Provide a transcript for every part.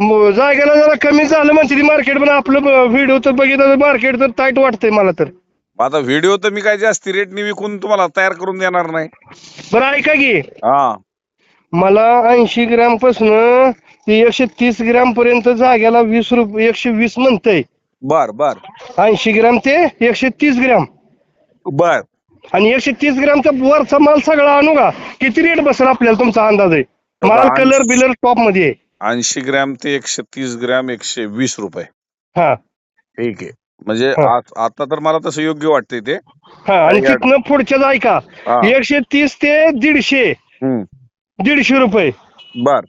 म- जागेला जरा कमी झालं म्हणते ती मार्केट पण आपलं व्हिडिओ तर बघितलं मार्केट तर टाईट वाटतंय मला तर. आता व्हिडिओ तर मी काय जास्ती रेटने विकून तुम्हाला तयार करून देणार नाही. बरं ऐका की. हा. मला ऐंशी ग्रॅमपासून ते एकशे तीस ग्रॅम पर्यंत जाग्याला वीस रुपये एकशे वीस म्हणतंय. बर बर. ऐंशी ग्रॅम ते एकशे तीस ग्रॅम बर. आणि एकशे तीस ग्रॅमचा वरचा माल सगळा आणू का? किती रेट बसेल आपल्याला तुमचा अंदाज? आहे माल कलर बिलर टॉपमध्ये आहे. ऐंशी ग्रॅम ते एकशे तीस ग्रॅम एकशे वीस रुपये. हा. ठीक आहे. म्हणजे हा. आता तर मला तसं योग्य वाटतंय ते. हा आणि तिथनं पुढच्याच ऐका हा. एकशे तीस ते दीडशे. हम्म. दीडशे रुपये. बर.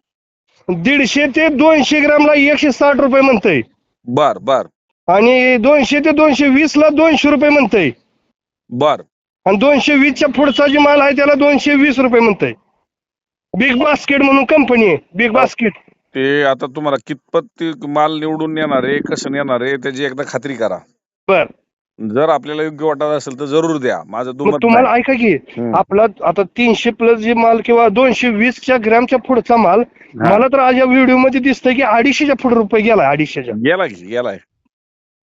दीडशे ते दोनशे ग्रामला एकशे साठ रुपये म्हणतंय. बर बर. आणि दोनशे ते दोनशे वीस ला दोनशे रुपये म्हणतंय. बर. आणि दोनशे वीसच्या पुढचा जे माल आहे त्याला दोनशे वीस रुपये म्हणतंय. बिग बास्केट म्हणून कंपनी आहे. बिग बास्केट ते आता तुम्हाला कितपत ते माल निवडून येणार आहे कसं येणार आहे त्याची एकदा खात्री करा. बर. जर आपल्याला योग्य वाटत असेल तर जरूर द्या. माझं मग दुमत तुम्हाला नाही. ऐका की हम्म. आपला आता तीनशे प्लस जे माल किंवा दोनशे वीसच्या ग्रॅमच्या पुढचा माल. मला तर आज या व्हिडिओमध्ये दिसतंय की अडीचशेच्या पुढे रुपये गेलाय अडीचशेच्या. गेला की गेलाय.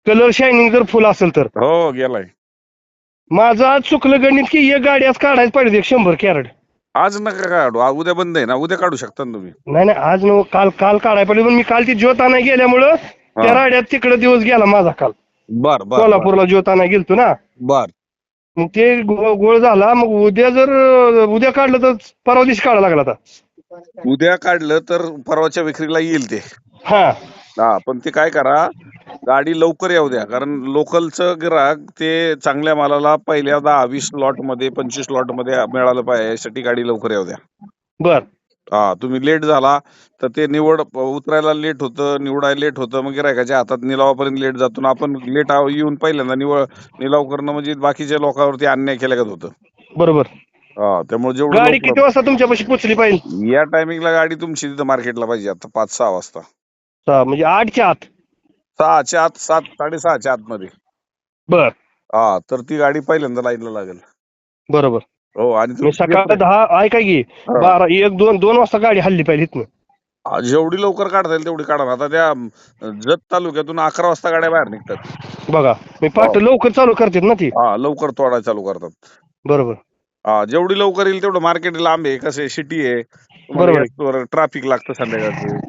कलर शायनिंग जर फुल असेल तर. हो गेलाय. माझं आज चुकलं गणित की एक गाडी आज काढायला पाहिजे एक शंभर कॅरेट. आज नका काढू. आ- उद्या बंद आहे ना. उद्या काढू शकता ना तुम्ही. नाही नाही आज न काल काल काढायला पाहिजे पण मी काल ती ज्योत आणाय गेल्यामुळं त्या. राड्यात तिकडे दिवस गेला माझा काल. बर बर. कोल्हापूरला ज्योत आणाय गेलतो ना. बर. मग ते गो- गोळ झाला मग उद्या जर अं, उद्या काढलं तर परवा दिवशी काढायला लागला आता. उद्या काढलं तर परवाच्या विक्रीला येईल ते. हा. हा पण ते काय करा गाडी लवकर येऊ द्या. कारण लोकलचं ग्राहक ते चांगल्या मालाला पहिल्या दहा वीस लॉटमध्ये पंचवीस लॉटमध्ये मिळालं पाहिजे. यासाठी गाडी लवकर येऊ द्या. बर. हा तुम्ही लेट झाला तर ते निवड उतरायला लेट होतं निवडायला लेट होतं. मग गिरायकाच्या हातात निलावापर्यंत लेट जातो. आपण लेट येऊन पहिल्यांदा निवड निलाव करणं म्हणजे बाकीच्या लोकांवरती अन्याय केल्यागत होतं? बरोबर. हा त्यामुळे जेवढं गाडी लवकर- किती वाजता तुमच्यापाशी पोचली पाहिजे? या टायमिंगला गाडी तुमची तिथं मार्केटला पाहिजे आता पाच सहा वाजता. हा, म्हणजे आठच्या आत. सहाच्या आत सात साडेसहाच्या आतमध्ये. बर. हा तर ती गाडी पहिल्यांदा लाईनला लागेल. बरोबर. हो आणि मी सकाळ दहा ऐका की. बारा एक दोन दोन वाजता गाडी हल्ली पाहिजे इथनं. हा, जेवढी लवकर काढता येईल तेवढी काढा आता त्या जत तालुक्यातून अकरा वाजता गाड्या बाहेर निघतात. बघा मी पाठ हो. लवकर चालू करतात ना ती. हा लवकर तोडायला चालू करतात. बरोबर. हा जेवढी लवकर येईल तेवढं मार्केट लांब आहे कसं सिटी आहे. बरोबर. ट्रॅफिक लागतं संध्याकाळचं.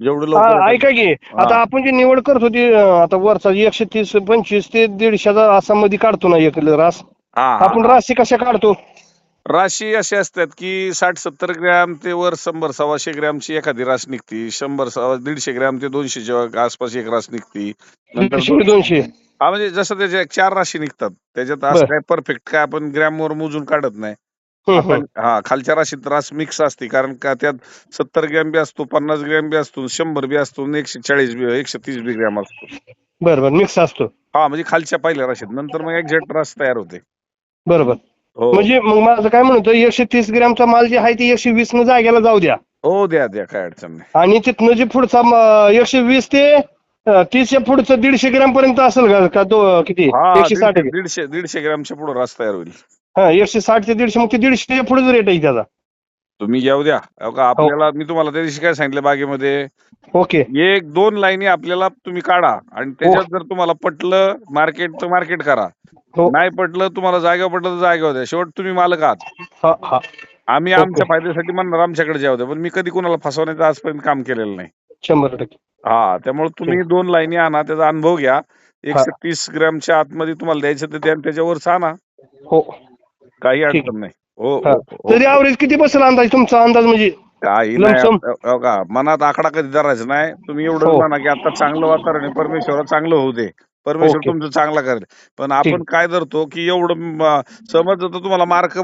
जेवढं हा, लवकर ऐका की आता आपण जी निवड करत होती आता वरचा एकशे तीस पंचवीस ते दीडशेचा आसाममध्ये काढतो ना एक रास. हा, आपण हा. राशी कशा काढतो? राशी अशी असतात की साठ सत्तर ग्रॅम ते वर शंभर सव्वाशे ग्रॅमची एखादी रास निघती. शंभर सव्वा दीडशे ग्रॅम ते दोनशेच्या आसपास एक रास निघती. नंतर दीडशे दोनशे. हा म्हणजे जसं त्याच्या चार राशी निघतात त्याच्यात असं बर. काय परफेक्ट काय आपण ग्रॅम वर मोजून काढत नाही. आपण. हा खालच्या राशीत रास मिक्स असते. कारण का त्यात सत्तर ग्रॅम बी असतो पन्नास ग्रॅम बी असतो शंभर बी असतो आणि एकशे चाळीस बी एकशे तीस बी ग्रॅम असतो. बरं बरं मिक्स असतो. हा म्हणजे खालच्या पहिल्या राशीत. नंतर मग एक्झॅक्ट रास तयार होते. बरोबर. हो. म्हणजे मग माझं काय म्हणतो एकशे तीस ग्रॅमचा माल जे आहे ते एकशे वीस न जाग्याला जाऊ द्या. हो द्या द्या काय अडचण नाही. आणि तिथनं जे पुढचा म- एकशे वीस ते अं, तीसच्या पुढचं दीडशे ग्रॅम पर्यंत असेल का? का तो किती? हा एकशे साठ दीडशे दीडशे दीडशे ग्रॅमच्या पुढे रास तयार होईल. हा एकशे साठ ते दीडशे मग ते दीडशेच्या पुढेच रेट आहे त्याचा. तुम्ही घेऊ द्या. अहो का आपल्याला मी तुम्हाला त्या दिवशी काय सांगितलं बागेमध्ये? ओके. एक दोन लाईनी आपल्याला तुम्ही काढा आणि त्याच्यात जर तुम्हाला पटलं मार्केट तर मार्केट करा. हो. नाही पटलं तुम्हाला जागेवर पटलं तर जागेवर द्या. शेवट तुम्ही मालक आहात. हा हा. आम्ही. आमच्या फायद्यासाठी म्हणणार आमच्याकडे जाऊ द्या. पण मी कधी कोणाला फसवण्याचं आजपर्यंत काम केलेलं नाही. शंभर टक्के. हा त्यामुळे तुम्ही दोन लाईनी आणा त्याचा अनुभव घ्या. एकशे हा. तीस ग्रॅमच्या आतमध्ये तुम्हाला द्यायचं तर द्या आणि त्याच्यावर आणा. हो. काही. अडचण नाही हो. तरी ॲव्हरेज किती बसेल अंदाज तुमचा अंदाज म्हणजे काही नाही हो का मनात आकडा कधी धरायचा नाही तुम्ही एवढं हो. म्हणा की आता चांगलं वातावरण आहे परमेश्वर चांगलं होऊ दे परमेश्वर. तुमचं चांगला करेल पण आपण. काय धरतो की एवढं समज तुम्हाला मार्क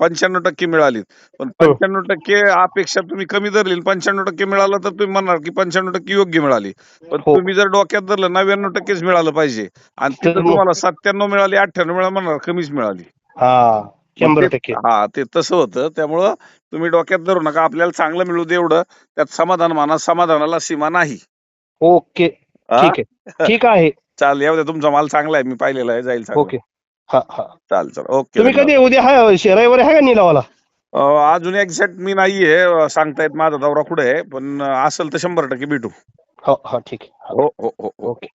पंच्याण्णव टक्के मिळाली पण हो. पंच्याण्णव टक्के अपेक्षा तुम्ही कमी धरली पंच्याण्णव टक्के मिळालं तर तुम्ही म्हणणार की पंच्याण्णव टक्के योग्य मिळाली पण हो. तुम्ही जर डोक्यात धरलं नव्याण्णव टक्केच मिळालं पाहिजे आणि तिथं तुम्हाला सत्त्याण्णव मिळाली अठ्ठ्याण्णव मिळाली म्हणणार कमीच मिळाली हा शंभर ते- टक्के. हा ते तसं होतं. त्यामुळं तुम्ही डोक्यात धरू नका. आपल्याला चांगलं मिळू दे एवढं. त्यात समाधान माना. समाधानाला सीमा नाही. ओके. हा? ठीक आहे. ठीक आहे. चाल येऊ द्या. तुमचा माल चांगला आहे. मी पाहिलेला आहे. जाईल चांगला. ओके. हा हा. चाल चाल ओके तुम्ही. कधी उद्या रविवारी आहे का निलावाला? अं, अजून एक्झॅक्ट मी नाहीये. अं, सांगतायत माझा दौरा कुठे आहे. पण अं, असेल तर शंभर टक्के भेटू. हो हो. ठीक आहे. हो हो हो हो. ओके.